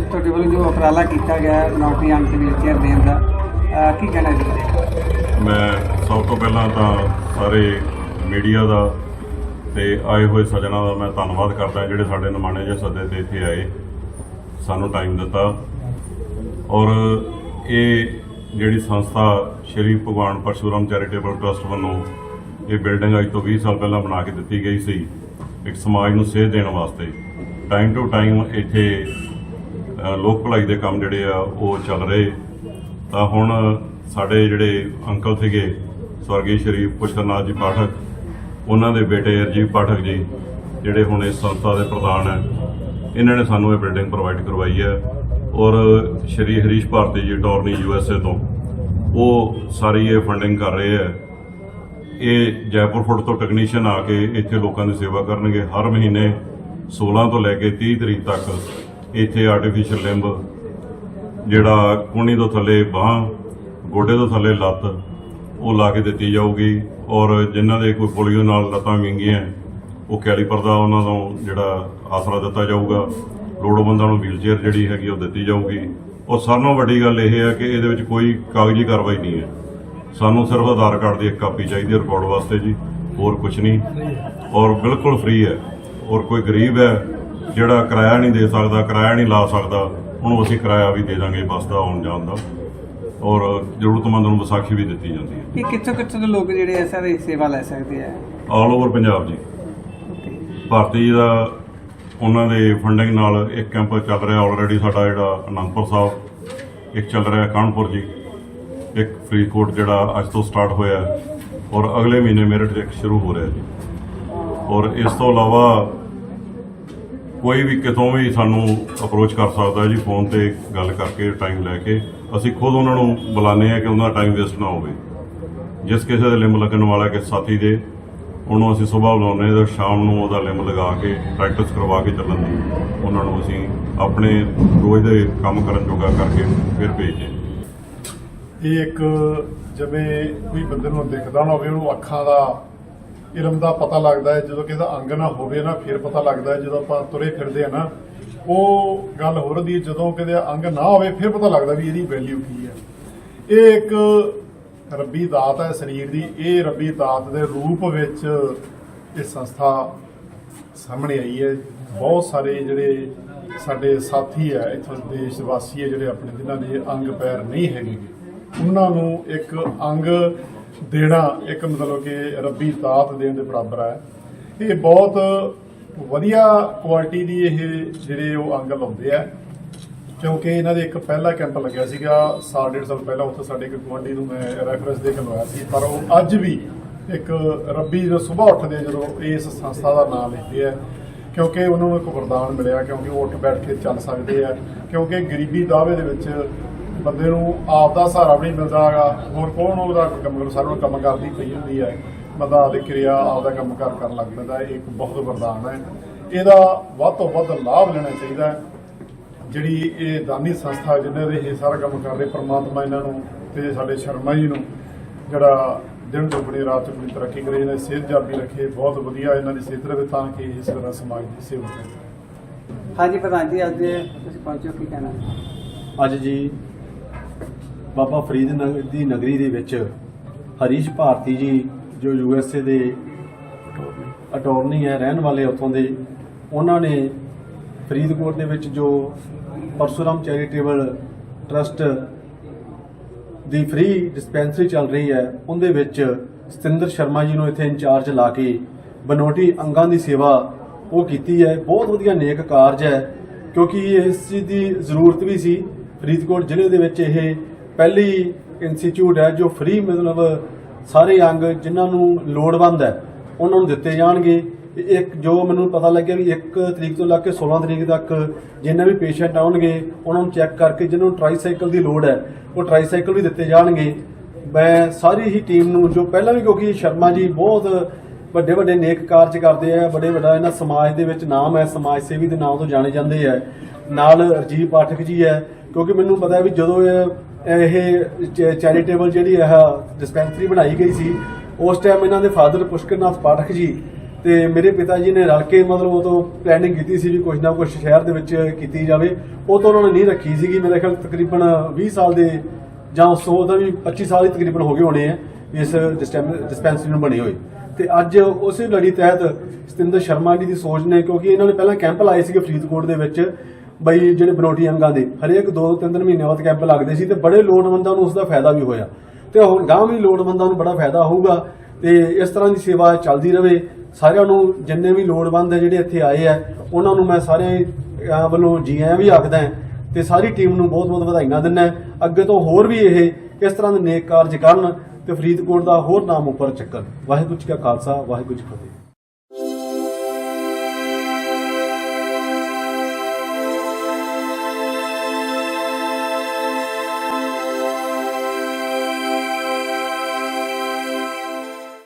ਤੁਹਾਡੇ ਵੱਲੋਂ ਜੋ ਉਪਰਾਲਾ ਕੀਤਾ ਗਿਆ ਨੌਕਰੀ ਅੰਕ ਵੀਲਚੇਅਰ ਦੇਣ ਦਾ ਕੀ ਕਹਿਣਾ ਜੀ? ਮੈਂ ਸਭ ਤੋਂ ਪਹਿਲਾਂ ਤਾਂ ਸਾਰੇ ਮੀਡੀਆ ਦਾ ਤੇ ਆਏ ਹੋਏ ਸੱਜਣਾ ਦਾ ਮੈਂ ਧੰਨਵਾਦ ਕਰਦਾ, ਜਿਹੜੇ ਸਾਡੇ ਨਮਾਣੇ ਜਿਹੇ ਸੱਦੇ ਤੇ ਇੱਥੇ ਆਏ, ਸਾਨੂੰ ਟਾਈਮ ਦਿੱਤਾ। ਔਰ ਇਹ ਜਿਹੜੀ ਸੰਸਥਾ ਸ਼੍ਰੀ ਭਗਵਾਨ ਪਰਸ਼ੂਰਾਮ ਚੈਰੀਟੇਬਲ ਟਰਸਟ ਵੱਲੋਂ ਇਹ ਬਿਲਡਿੰਗ ਅੱਜ ਤੋਂ 20 ਸਾਲ ਪਹਿਲਾਂ ਬਣਾ ਕੇ ਦਿੱਤੀ ਗਈ ਸੀ, ਇੱਕ ਸਮਾਜ ਨੂੰ ਸੇਧ ਦੇਣ ਵਾਸਤੇ। ਟਾਈਮ ਟੂ ਟਾਈਮ ਇੱਥੇ ਲੋਕ ਭਲਾਈ ਦੇ ਕੰਮ ਜਿਹੜੇ ਆ, ਉਹ ਚੱਲ ਰਹੇ। ਤਾਂ ਹੁਣ ਸਾਡੇ ਜਿਹੜੇ ਅੰਕਲ ਸੀਗੇ, ਸਵਰਗੀ ਸ਼੍ਰੀ ਪੁਸ਼ਕਰਨਾਥ ਜੀ ਪਾਠਕ, ਉਹਨਾਂ ਦੇ ਬੇਟੇ ਅਰਜੀਤ ਪਾਠਕ ਜੀ, ਜਿਹੜੇ ਹੁਣ ਇਸ ਸੰਸਥਾ ਦੇ ਪ੍ਰਧਾਨ ਹੈ, ਇਹਨਾਂ ਨੇ ਸਾਨੂੰ ਇਹ ਬਿਲਡਿੰਗ ਪ੍ਰੋਵਾਈਡ ਕਰਵਾਈ ਹੈ। ਔਰ ਸ਼੍ਰੀ ਹਰੀਸ਼ ਭਾਰਤੀ ਜੀ ਅਟਾਰਨੀ ਯੂਐਸਏ ਤੋਂ, ਉਹ ਸਾਰੀ ਇਹ ਫੰਡਿੰਗ ਕਰ ਰਹੇ ਹੈ। ਇਹ ਜੈਪੁਰ ਫੁੱਟ ਤੋਂ ਟੈਕਨੀਸ਼ੀਅਨ ਆ ਕੇ ਇੱਥੇ ਲੋਕਾਂ ਦੀ ਸੇਵਾ ਕਰਨਗੇ। ਹਰ ਮਹੀਨੇ 16 ਤੋਂ ਲੈ ਕੇ 30 ਤਰੀਕ ਤੱਕ ਇੱਥੇ ਆਰਟੀਫੀਸ਼ੀਅਲ ਲਿੰਬ, ਜਿਹੜਾ ਕੂਣੀ ਤੋਂ ਥੱਲੇ ਬਾਹ, ਗੋਡੇ ਤੋਂ ਥੱਲੇ ਲੱਤ, ਉਹ ਲਾ ਕੇ ਦਿੱਤੀ ਜਾਊਗੀ ਔਰ ਜਿਨ੍ਹਾਂ ਦੇ ਕੋਈ ਪੋਲੀਓ ਨਾਲ ਲੱਤਾਂ ਵਿੰਗੀਆਂ, ਉਹ ਕੈਲੀਪਰ ਦਾ ਉਹਨਾਂ ਨੂੰ ਜਿਹੜਾ ਆਸਰਾ ਦਿੱਤਾ ਜਾਊਗਾ। ਲੋੜਵੰਦਾਂ ਨੂੰ ਵੀਲਚੇਅਰ ਜਿਹੜੀ ਹੈਗੀ ਉਹ ਦਿੱਤੀ ਜਾਊਗੀ। ਔਰ ਸਾਰਿਆਂ ਨਾਲੋਂ ਵੱਡੀ ਗੱਲ ਇਹ ਹੈ ਕਿ ਇਹਦੇ ਵਿੱਚ ਕੋਈ ਕਾਗਜ਼ੀ ਕਾਰਵਾਈ ਨਹੀਂ ਹੈ। ਸਾਨੂੰ ਸਿਰਫ ਆਧਾਰ ਕਾਰਡ ਦੀ ਇੱਕ ਕਾਪੀ ਚਾਹੀਦੀ ਹੈ ਰਿਕਾਰਡ ਵਾਸਤੇ ਜੀ, ਹੋਰ ਕੁਝ ਨਹੀਂ। ਔਰ ਬਿਲਕੁਲ ਫ੍ਰੀ ਹੈ। ਔਰ ਕੋਈ ਗਰੀਬ ਹੈ ਜਿਹੜਾ ਕਿਰਾਇਆ ਨਹੀਂ ਦੇ ਸਕਦਾ ਕਿਰਾਇਆ ਨਹੀਂ ਲਾ ਸਕਦਾ ਉਹਨੂੰ ਅਸੀਂ ਕਿਰਾਇਆ ਵੀ ਦੇ ਦਾਂਗੇ ਬੱਸ ਦਾ ਆਉਣ ਜਾਣ ਦਾ। ਔਰ ਜ਼ਰੂਰਤਮੰਦ ਨੂੰ ਵਿਸਾਖੀ ਵੀ ਦਿੱਤੀ ਜਾਂਦੀ ਹੈ। ਇਹ ਕਿੱਥੋਂ ਕਿੱਥੋਂ ਦੇ ਲੋਕ ਜਿਹੜੇ ਐ ਸਾਰੇ ਸੇਵਾ ਲੈ ਸਕਦੇ ਆ? ਆਲ ਓਵਰ ਪੰਜਾਬ ਜੀ। ਭਾਰਤੀ ਜੀ ਦਾ ਉਹਨਾਂ ਦੇ ਫੰਡਿੰਗ ਨਾਲ ਇੱਕ ਕੈਂਪ ਚੱਲ ਰਿਹਾ ਆਲਰੇਡੀ ਸਾਡਾ ਜਿਹੜਾ ਅਨੰਦਪੁਰ ਸਾਹਿਬ। ਇੱਕ ਚੱਲ ਰਿਹਾ ਕਾਨਪੁਰ ਜੀ। ਇੱਕ ਫਰੀਦਕੋਟ ਜਿਹੜਾ ਅੱਜ ਤੋਂ ਸਟਾਰਟ ਹੋਇਆ ਔਰ ਅਗਲੇ ਮਹੀਨੇ ਮੇਰਠ 'ਚ ਇੱਕ ਸ਼ੁਰੂ ਹੋ ਰਿਹਾ ਜੀ। ਔਰ ਇਸ ਤੋਂ ਇਲਾਵਾ ਕੋਈ ਵੀ ਕਿਤੋਂ ਵੀ ਸਾਨੂੰ ਅਪਰੋਚ ਕਰ ਸਕਦਾ ਜੀ ਫੋਨ ਤੇ ਗੱਲ ਕਰਕੇ ਟਾਈਮ ਲੈ ਕੇ, ਅਸੀਂ ਖੁਦ ਉਹਨਾਂ ਨੂੰ ਬੁਲਾਉਂਦੇ ਆ ਕਿ ਉਹਨਾਂ ਦਾ ਟਾਈਮ ਵੇਸਟ ਨਾ ਹੋਵੇ। ਜਿਸ ਕਿਸੇ ਦੇ ਲਿੰਬ ਲੱਗਣ ਵਾਲਾ ਕਿ ਸਾਥੀ ਦੇ, ਉਹਨੂੰ ਅਸੀਂ ਸਵੇਰ ਬੁਲਾਉਂਦੇ ਹਾਂ ਤੇ ਸ਼ਾਮ ਨੂੰ ਉਹਦਾ ਲਿੰਮ ਲਗਾ ਕੇ ਪ੍ਰੈਕਟਿਸ ਕਰਵਾ ਕੇ ਚੱਲਣ ਦੀ ਉਹਨਾਂ ਨੂੰ ਅਸੀਂ ਆਪਣੇ ਰੋਜ਼ ਦੇ ਕੰਮ ਕਰਨ ਜੋਗਾ ਕਰਕੇ ਫਿਰ ਭੇਜਦੇ ਹਾਂ। ਇਹ ਇੱਕ ਜਿਵੇਂ ਕੋਈ ਬੰਦੇ ਨੂੰ ਦਿਖਦਾ ਨਾ ਹੋਵੇ, ਉਹਨੂੰ ਅੱਖਾਂ ਦਾ ਇਲਮ ਦਾ ਪਤਾ ਲੱਗਦਾ ਹੈ ਜਦੋਂ ਕਿਸੇ ਦਾ ਅੰਗ ਨਾ ਹੋਵੇ ਨਾ ਫਿਰ ਪਤਾ ਲੱਗਦਾ ਹੈ ਜਦੋਂ ਆਪਾਂ ਤੁਰੇ ਫਿਰਦੇ ਆ ਨਾ ਉਹ ਗੱਲ ਹੋ ਰਹੀ ਹੈ ਜਦੋਂ ਕਿਤੇ ਅੰਗ ਨਾ ਹੋਵੇ ਫਿਰ ਪਤਾ ਲੱਗਦਾ ਵੀ ਇਹਦੀ ਵੈਲਿਊ ਕੀ ਹੈ। ਇਹ ਇੱਕ ਰੱਬੀ ਦਾਤ ਹੈ ਸਰੀਰ ਦੀ ਇਹ ਰੱਬੀ ਦਾਤ ਦੇ ਰੂਪ ਵਿੱਚ ਇਹ ਸੰਸਥਾ ਸਾਹਮਣੇ ਆਈ ਹੈ। ਬਹੁਤ ਸਾਰੇ ਜਿਹੜੇ ਸਾਡੇ ਸਾਥੀ ਹੈ ਇੱਥੋਂ ਦੇਸ਼ ਵਾਸੀ ਹੈ ਜਿਹੜੇ ਆਪਣੇ ਜਿਨ੍ਹਾਂ ਦੇ ਅੰਗ ਪੈਰ ਨਹੀਂ ਹੈਗੇ ਗੇ, ਉਹਨਾਂ ਨੂੰ ਇੱਕ ਅੰਗ ਦੇਣਾ ਇੱਕ ਮਤਲਬ ਕਿ ਰੱਬੀ ਦਾਤ ਦੇਣ ਦੇ ਬਰਾਬਰ ਹੈ। ਇਹ ਬਹੁਤ ਵਧੀਆ ਕੁਆਲਿਟੀ ਦੀ ਇਹ ਜਿਹੜੇ ਉਹ ਅੰਗ ਲਾਉਂਦੇ ਆ। ਕਿਉਂਕਿ ਇਹਨਾਂ ਦੇ ਇੱਕ ਪਹਿਲਾ ਕੈਂਪ ਲੱਗਿਆ ਸੀਗਾ, ਸਾਲ ਡੇਢ ਸਾਲ ਪਹਿਲਾਂ ਉੱਥੇ ਸਾਡੇ ਇੱਕ ਗੁਆਂਢੀ ਨੂੰ ਮੈਂ ਰੈਫਰੈਂਸ ਦੇ ਕੇ ਲਵਾਇਆ ਸੀ। ਪਰ ਉਹ ਅੱਜ ਵੀ ਇੱਕ ਰੱਬੀ ਜਦੋਂ ਸਵੇਰ ਉੱਠਦੇ ਜਦੋਂ ਇਸ ਸੰਸਥਾ ਦਾ ਨਾਮ ਲੈਂਦੇ ਆ। ਕਿਉਂਕਿ ਉਹਨਾਂ ਨੂੰ ਇੱਕ ਵਰਦਾਨ ਮਿਲਿਆ, ਕਿਉਂਕਿ ਉਹ ਉੱਠ ਬੈਠ ਕੇ ਚੱਲ ਸਕਦੇ ਆ। ਕਿਉਂਕਿ ਗਰੀਬੀ ਦਾਅਵੇ ਦੇ ਵਿੱਚ ਬੰਦੇ ਨੂੰ ਆਪ ਦਾ ਸਹਾਰਾ ਵੀ ਨਹੀਂ ਮਿਲਦਾ ਹੈਗਾ। ਹੋਰ ਕੌਣ ਉਹਦਾ ਕੰਮ ਕਰੂ ਸਾਰਿਆਂ ਨੂੰ ਕੰਮ ਕਰਦੀ ਪਈ ਹੁੰਦੀ ਹੈ। ਬੰਦਾ ਆਪਦੀ ਕਿਰਿਆ ਆਪਦਾ ਕੰਮ ਕਾਰ ਕਰਨ ਲੱਗ ਪੈਂਦਾ ਇਹ ਇੱਕ ਬਹੁਤ ਵਰਦਾਨ ਹੈ। ਇਹਦਾ ਵੱਧ ਤੋਂ ਵੱਧ ਲਾਭ ਲੈਣਾ ਚਾਹੀਦਾ ਜਿਹੜੀ ਇਹ ਦਾਨੀ ਸੰਸਥਾ ਜਿਨ੍ਹਾਂ ਦੇ ਇਹ ਸਾਰਾ ਕੰਮ ਕਰ ਰਹੇ ਪ੍ਰਮਾਤਮਾ ਇਹਨਾਂ ਨੂੰ ਤੇ ਸਾਡੇ ਸ਼ਰਮਾ ਜੀ ਨੂੰ ਜਿਹੜਾ ਦਿਨ ਦੁਗਣੀ ਰਾਤ ਚੌਗੁਣੀ ਤਰੱਕੀ ਕਰੇ ਇਹਨਾਂ ਦੀ ਸਿਹਤ ਜਾਬੀ ਰੱਖੇ। ਬਹੁਤ ਵਧੀਆ ਇਹਨਾਂ ਦੀ ਸਿਹਤ ਰਹੇ ਤਾਂ ਕਿ ਇਸ ਤਰ੍ਹਾਂ ਸਮਾਜ ਦੀ ਸੇਵਾ ਕਰੇ। ਹਾਂਜੀ ਪ੍ਰਧਾਨ ਜੀ ਅੱਜ ਤੁਸੀਂ ਪਹੁੰਚੋ ਕੀ ਕਹਿਣਾ? ਅੱਜ ਜੀ ਬਾਬਾ ਫਰੀਦ ਨਗਰ ਦੀ ਨਗਰੀ ਦੇ ਵਿੱਚ ਹਰੀਸ਼ ਭਾਰਤੀ ਜੀ, ਜੋ ਯੂ ਐਸ ਏ ਦੇ ਅਟਾਰਨੀ ਹੈ, ਰਹਿਣ ਵਾਲੇ ਉੱਥੋਂ ਦੇ, ਉਹਨਾਂ ਨੇ ਫਰੀਦਕੋਟ ਦੇ ਵਿੱਚ ਜੋ ਪਰਸ਼ੂਰਾਮ ਚੈਰੀਟੇਬਲ ਟਰਸਟ ਦੀ ਫ੍ਰੀ ਡਿਸਪੈਂਸਰੀ ਚੱਲ ਰਹੀ ਹੈ, ਉਹਦੇ ਵਿੱਚ ਸਤਿੰਦਰ ਸ਼ਰਮਾ ਜੀ ਨੂੰ ਇੱਥੇ ਇੰਚਾਰਜ ਲਾ ਕੇ ਬਨੋਟੀ ਅੰਗਾਂ ਦੀ ਸੇਵਾ ਉਹ ਕੀਤੀ ਹੈ। ਬਹੁਤ ਵਧੀਆ ਨੇਕ ਕਾਰਜ ਹੈ, ਕਿਉਂਕਿ ਇਸ ਚੀਜ਼ ਦੀ ਜ਼ਰੂਰਤ ਵੀ ਸੀ। ਫਰੀਦਕੋਟ ਜ਼ਿਲ੍ਹੇ ਦੇ ਵਿੱਚ ਇਹ ਪਹਿਲੀ ਇੰਸਟੀਚਿਊਟ ਹੈ ਜੋ ਫ੍ਰੀ ਮਤਲਬ ਸਾਰੇ ਅੰਗ ਜਿਨ੍ਹਾਂ ਨੂੰ ਲੋੜਵੰਦ ਹੈ, ਉਹਨਾਂ ਨੂੰ ਦਿੱਤੇ ਜਾਣਗੇ। ਇੱਕ ਜੋ ਮੈਨੂੰ ਪਤਾ ਲੱਗਿਆ ਵੀ 1 ਤਰੀਕ ਤੋਂ ਲੱਗ ਕੇ 16 ਤਰੀਕ ਤੱਕ ਜਿੰਨੇ ਵੀ ਪੇਸ਼ੈਂਟ ਆਉਣਗੇ, ਉਹਨਾਂ ਨੂੰ ਚੈੱਕ ਕਰਕੇ ਜਿਹਨਾਂ ਨੂੰ ਟ੍ਰਾਈਸਾਈਕਲ ਦੀ ਲੋੜ ਹੈ, ਉਹ ਟ੍ਰਾਈਸਾਈਕਲ ਵੀ ਦਿੱਤੇ ਜਾਣਗੇ। ਮੈਂ ਸਾਰੀ ਹੀ ਟੀਮ ਨੂੰ ਜੋ ਪਹਿਲਾਂ ਵੀ ਕਿਉਂਕਿ ਸ਼ਰਮਾ ਜੀ ਬਹੁਤ ਵੱਡੇ ਵੱਡੇ ਨੇਕ ਕਾਰਜ ਕਰਦੇ ਆ ਬੜੇ ਵੱਡਾ ਇਹਨਾਂ ਸਮਾਜ ਦੇ ਵਿੱਚ ਨਾਮ ਹੈ, ਸਮਾਜ ਸੇਵੀ ਦੇ ਨਾਮ ਤੋਂ ਜਾਣੇ ਜਾਂਦੇ ਆ। ਨਾਲ ਰਜੀਵ ਪਾਠਕ ਜੀ ਹੈ, ਕਿਉਂਕਿ ਮੈਨੂੰ ਪਤਾ ਹੈ ਵੀ ਜਦੋਂ ਇਹ ਚੈਰੀਟੇਬਲ ਜਿਹੜੀ ਇਹ ਡਿਸਪੈਂਸਰੀ ਬਣਾਈ ਗਈ ਸੀ, ਉਸ ਟਾਈਮ ਇਹਨਾਂ ਦੇ ਫਾਦਰ ਪੁਸ਼ਕਰਨਾਥ ਪਾਠਕ ਜੀ ਤੇ ਮੇਰੇ ਪਿਤਾ ਜੀ ਨੇ ਰਲ ਕੇ ਮਤਲਬ ਉਹ ਤੋਂ ਪਲੈਨਿੰਗ ਕੀਤੀ ਸੀ ਵੀ ਕੁਝ ਨਾ ਕੁਝ ਸ਼ਹਿਰ ਦੇ ਵਿੱਚ ਕੀਤੀ ਜਾਵੇ। ਉਹ ਤਾਂ ਉਹਨਾਂ ਨੇ ਨਹੀਂ ਰੱਖੀ ਸੀਗੀ, ਮੇਰੇ ਖਿਆਲ ਤਕਰੀਬਨ 20 ਸਾਲ ਦੇ ਜਾਂ ਉਸ ਦਾ ਵੀ 25 ਸਾਲ ਹੀ ਤਕਰੀਬਨ ਹੋ ਗਏ ਹੋਣੇ ਆ, ਇਸ ਡਿਸਪੈਂਸਰੀ ਨੂੰ ਬਣੇ ਹੋਏ। ਤੇ ਅੱਜ ਉਸੇ ਲੜੀ ਤਹਿਤ ਸਤਿੰਦਰ ਸ਼ਰਮਾ ਜੀ ਦੀ ਸੋਚ ਨੇ, ਕਿਉਂਕਿ ਇਹਨਾਂ ਨੇ ਪਹਿਲਾਂ ਕੈਂਪ ਲਾਏ ਸੀਗੇ ਫਰੀਦਕੋਟ ਦੇ ਵਿੱਚ, ਬਈ ਜਿਹੜੇ ਬਨੋਟੀ ਅੰਗਾਂ ਦੇ, ਹਰੇਕ 2-3 ਮਹੀਨੇ ਬਾਅਦ ਕੈਂਪ ਲੱਗਦੇ ਸੀ ਤੇ ਬੜੇ ਲੋੜਵੰਦਾਂ ਨੂੰ ਉਸ ਦਾ ਫਾਇਦਾ ਵੀ ਹੋਇਆ। ਤੇ ਹੁਣ ਗਾਂ ਵੀ ਲੋੜਵੰਦਾਂ ਨੂੰ ਬੜਾ ਫਾਇਦਾ ਹੋਊਗਾ ਤੇ ਇਸ ਤਰ੍ਹਾਂ ਦੀ ਸੇਵਾ ਚੱਲਦੀ ਰਹੇ ਸਾਰਿਆਂ ਨੂੰ ਜਿੰਨੇ ਵੀ ਲੋੜਵੰਦ ਜਿਹੜੇ ਇੱਥੇ ਆਏ ਆ, ਉਹਨਾਂ ਨੂੰ ਮੈਂ ਸਾਰਿਆਂ ਵੱਲੋਂ ਜੀ ਆਇਆਂ ਵੀ ਆਖਦਾ ਹਾਂ ਤੇ ਸਾਰੀ ਟੀਮ ਨੂੰ ਬਹੁਤ-ਬਹੁਤ ਵਧਾਈਆਂ ਦਿੰਦਾ ਅੱਗੇ ਤੋਂ ਹੋਰ ਵੀ ਇਹ ਇਸ ਤਰ੍ਹਾਂ ਦੇ ਨੇਕ ਕਾਰਜ ਕਰਨ ਤੇ ਫਰੀਦਕੋਟ ਦਾ ਹੋਰ ਨਾਮ ਉੱਪਰ ਚੱਕਰ। ਵਾਹਿਗੁਰੂ ਜੀ ਕਾ ਖਾਲਸਾ, ਵਾਹਿਗੁਰੂ ਜੀ ਕੀ ਫਤਿਹ।